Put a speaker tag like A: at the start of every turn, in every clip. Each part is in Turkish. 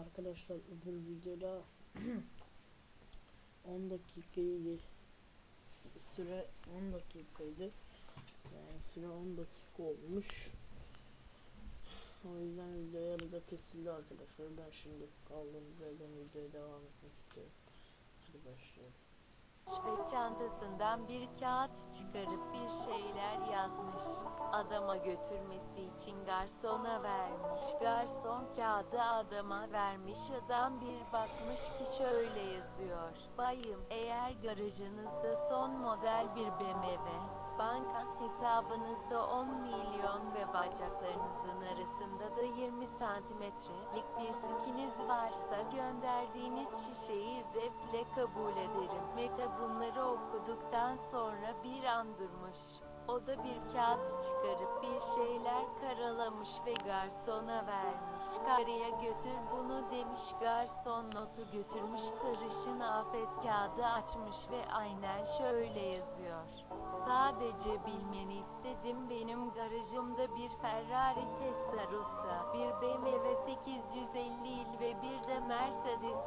A: Arkadaşlar öbür videoda 10 dakikayı süre 10 dakikaydı. Yani süre 10 dakika olmuş. O yüzden video yarıda kesildi arkadaşlar. Ben şimdi kaldığımız yerden videoya devam etmek istiyorum. Hadi başlayalım.
B: Ve çantasından bir kağıt çıkarıp bir şeyler yazmış. Adama götürmesi için garsona vermiş. Garson kağıdı adama vermiş. Adam bir bakmış ki şöyle yazıyor. Bayım, eğer garajınızda son model bir BMW, banka hesabınızda 10 milyon ve bacaklarınızın arasında da 20 santimetrelik bir sikiniz varsa gönderdiğiniz şişeyi zevkle kabul ederim. Mete bunları okuduktan sonra bir an durmuş. O da bir kağıt çıkarıp bir şeyler karalamış ve garsona vermiş. Karıya götür bunu demiş garson notu götürmüş sarışın afet kağıdı açmış ve aynen şöyle yazıyor. Sadece bilmeni istedim benim garajımda bir Ferrari Testarossa, bir BMW 850 ve bir de Mercedes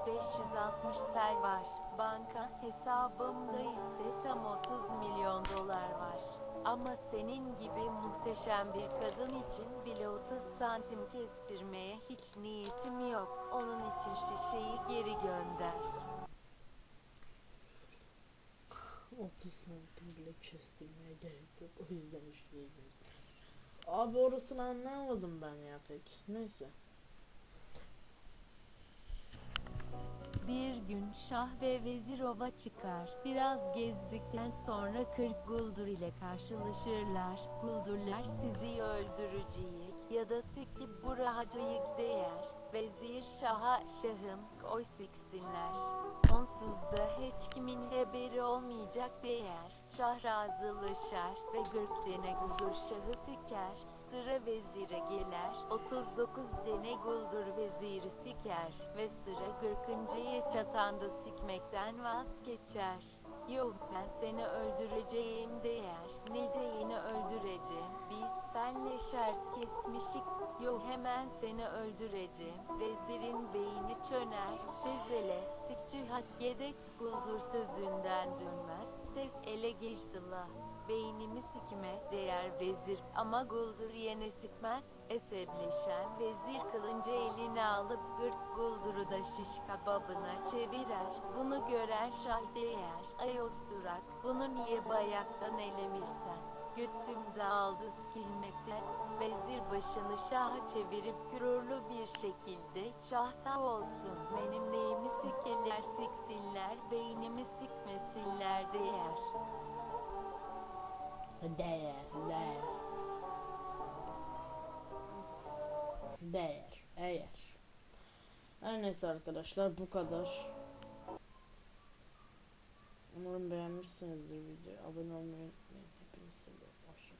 B: 560 sel var. Banka hesabımda ise tam 30 milyon dolar var. Ama senin gibi muhteşem bir kadın için bile 30 santim kestirmeye hiç niyetim yok. Onun için şişeyi geri gönder.
A: 30 santim bile kestirmeye gerek yok. O yüzden işleyeceğiz. Abi orasını anlamadım ben ya pek. Neyse.
B: Bir gün Şah ve Vezir ova çıkar. Biraz gezdikten sonra 40 guldur ile karşılaşırlar. Guldurlar sizi öldüreceğik ya da sikip buracayık değer. Vezir Şah'a şahım oy siksinler. Onsuz da hiç kimin haberi olmayacak değer. Şah razılaşar ve 40 tane guldur şahı siker. Sıra vezire gelir, 39 dene guldur veziri siker ve sıra 40. çatanda sikmekten vazgeçer. Yok ben seni öldüreceğim değer, neceğini öldüreceğim, biz senle şart kesmişik, yok hemen seni öldüreceğim, vezirin beyni çöner, tezele, sikçi hak yedek guldur sözünden dönmez, tez ele geçtiler. Beynimi sikime değer vezir ama guldur yene sikmez. Esebleşen vezir kılınca eline alıp gırk gulduru da şiş kababına çevirer. Bunu gören şah değer. Ayos durak. Bunu niye bayaktan elemirsen? Götüm dağıldı sikilmekten. Vezir başını şaha çevirip gururlu bir şekilde şah sağ olsun benim neyimi sikerler siksinler beynimi sikmesinler değer.
A: Değer, değer. Eğer. Her neyse arkadaşlar bu kadar. Umarım beğenmişsinizdir videoyu. Abone olmayı unutmayın. якийсь собі пошук.